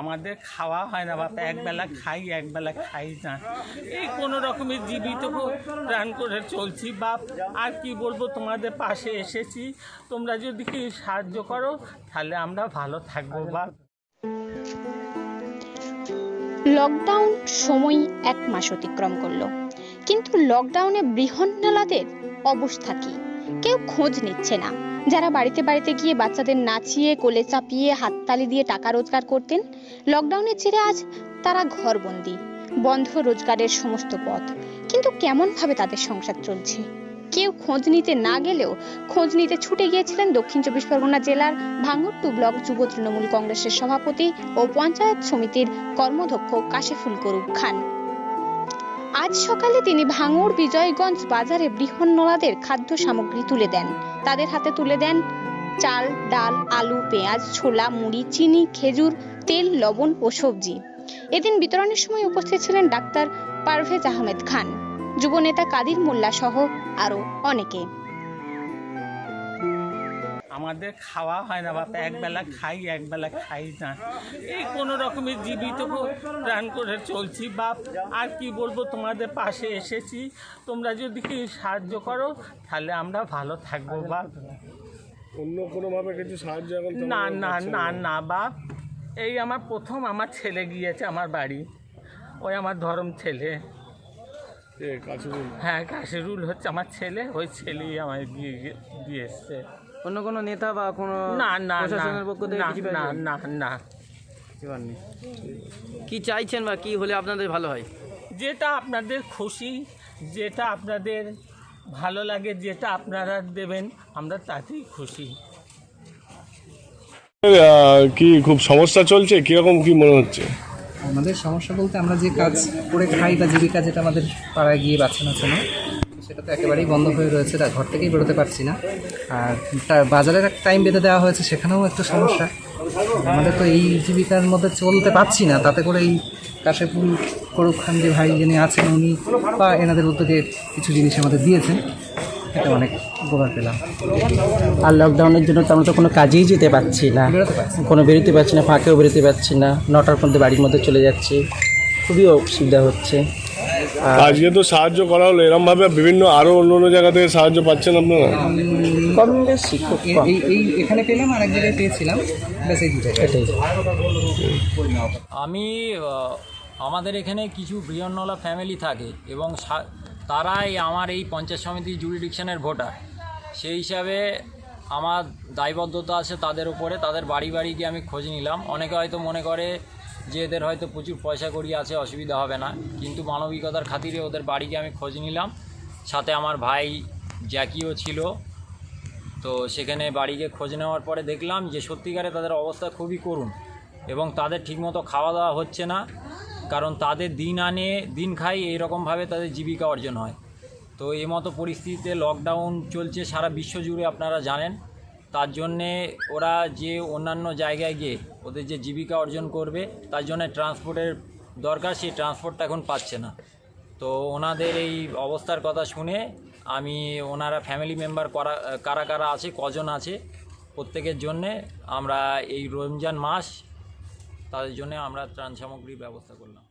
আমাদের খাওয়া হয় না বাবা একবেলা খাই একবেলা খাই না। এই কোনো রকমের জীবিত প্রাণ করে চলছি, বাপ। আর কি বলব, তোমাদের পাশে এসেছি। তোমরা যদি কি সাহায্য করো, তাহলে আমরা ভালো থাকব, বাপ। লকডাউন সময় এক মাস অতিক্রম করল। কিন্তু লকডাউনে বৃহন্নলাদের অবস্থা কি? কেউ খোঁজ নিচ্ছে না। যারা বাড়িতে বাড়িতে গিয়ে বাচ্চাদের নাচিয়ে, কোলে চাপিয়ে, হাততালি দিয়ে টাকা রোজগার করতেন লকডাউনের ছেড়ে আজ তারা ঘরবন্দি, বন্ধ রোজগারের সমস্ত পথ। কিন্তু কেমন ভাবে তাদের সংসার চলছে? কেউ খোঁজ নিতে না গেলেও খোঁজ নিতে ছুটে গিয়েছিলেন দক্ষিণ চব্বিশ পরগনা জেলার ভাঙুরটু ব্লক যুব তৃণমূল কংগ্রেসের সভাপতি ও পঞ্চায়েত সমিতির কর্মধ্যক্ষ কাশেফুল করুক খান। আজ সকালে তিনি ভাঙড় বিজয়গঞ্জ বাজারে বৃহন্নলাদের খাদ্য সামগ্রী তুলে দেন। তাদের হাতে তুলে দেন চাল, ডাল, আলু, পেঁয়াজ, ছোলা, মুড়ি, চিনি, খেজুর, তেল, লবণ ও সবজি। এদিন বিতরণের সময় উপস্থিত ছিলেন ডাক্তার পারভেজ আহমেদ খান, যুবনেতা কাদির মোল্লা সহ আরও অনেকে। আমাদের খাওয়া হয় না বাপ একবেলা খাই একবেলা খাই না। এই কোনো রকমের জীবিত প্রাণ করে চলছি। বাপ আর কি বলব তোমাদের পাশে এসেছি। তোমরা যদি কি সাহায্য করো তাহলে আমরা ভালো থাকব বাপ। অন্য কোনোভাবে কিছু সাহায্য এখন না না না না বাপ। এই আমার প্রথম আমার ছেলে গিয়েছে আমার বাড়ি। ওই আমার ধরম ছেলে। হ্যাঁ কাশিরুল হচ্ছে আমার ছেলে ওই ছেলেই আমার গিয়ে- দিয়ে এসছে। অন্য কোনো নেতা বা কোনো না না না প্রশাসনের পক্ষ থেকে না কিছু না কি চাইছেন বা কি হলে আপনাদের ভালো হয়? যেটা আপনাদের খুশি যেটা আপনাদের ভালো লাগে যেটা আপনারা দেবেন আমরা তাতেই খুশি। কি খুব সমস্যা চলছে? কীরকম কি মনে হচ্ছে? আমাদের সমস্যা বলতে আমরা যে কাজ করে খাই বা জীবিকা যেটা আমাদের পাড়ায় গিয়ে বাচ্চা নাচানো সেটা তো একেবারেই বন্ধ হয়ে রয়েছে, তা ঘর থেকেই বেরোতে পারছি না। আর বাজারের একটা টাইম বেঁধে দেওয়া হয়েছে, সেখানেও একটা সমস্যা। আমাদের তো এই জীবিকার মধ্যে চলতে পারছি না, তাতে করে এই কাশেপুর করুক খান যে ভাই যিনি আছেন, উনি বা এনাদের উদ্যোগে কিছু জিনিস আমাদের দিয়েছেন। এটা অনেক উপকার পেলাম। আর লকডাউনের জন্য তো আমরা তো কোনো কাজেই যেতে পারছি না। কোনো বেরোতে পারছি না ফাঁকেও বেরোতে পারছি না। নটার মধ্যে বাড়ির মধ্যে চলে যাচ্ছি। খুবই অসুবিধা হচ্ছে। আর আজকে তো সাহায্য করা হলো এরম ভাবে বিভিন্ন আরও অন্য অন্য জায়গা থেকে সাহায্য পাচ্ছেন আপনারা? কম বেশি খুব এ- কম। এই এই এখানে পেলাম আর এক জায়গায় পেয়েছিলাম। ব্যাস এই দুটাই। আমি আমাদের এখানে কিছু বৃহন্নলা ফ্যামিলি থাকে এবং সা- তারাই আমার এই পঞ্চায়েত সমিতি জুরিডিকশনের ভোটার। সেই হিসাবে আমার দায়বদ্ধতা আছে তাদের উপরে, তাদের বাড়ি বাড়ি গিয়ে আমি খোঁজ নিলাম। অনেকে হয়তো মনে করে যে এদের হয়তো প্রচুর পয়সা করি আছে, অসুবিধা হবে না। কিন্তু মানবিকতার খাতিরে ওদের বাড়ি গিয়ে আমি খোঁজ নিলাম। সাথে আমার ভাই জ্যাকিও ছিল। তো সেখানে বাড়ি গিয়ে খোঁজ নেওয়ার পরে দেখলাম যে সত্যিকারে তাদের অবস্থা খুবই করুণ এবং তাদের ঠিকমতো খাওয়া দাওয়া হচ্ছে না। কারণ তাদের দিন আনে, দিন খাই এইরকমভাবে তাদের জীবিকা অর্জন হয়। তো এই মতো পরিস্থিতিতে লকডাউন চলছে সারা বিশ্ব জুড়ে আপনারা জানেন। তার জন্যে ওরা যে অন্যান্য জায়গায় গিয়ে ওদের যে জীবিকা অর্জন করবে, তার জন্য ট্রান্সপোর্টের দরকার, সেই ট্রান্সপোর্টটা এখন পাচ্ছে না। তো ওনাদের এই অবস্থার কথা শুনে আমি ওনারা ফ্যামিলি মেম্বার করা, কারা কারা আছে, কজন আছে, প্রত্যেকের জন্যে আমরা এই রমজান মাস তাদের জন্য আমরা ত্রাণ সামগ্রীর ব্যবস্থা করলাম।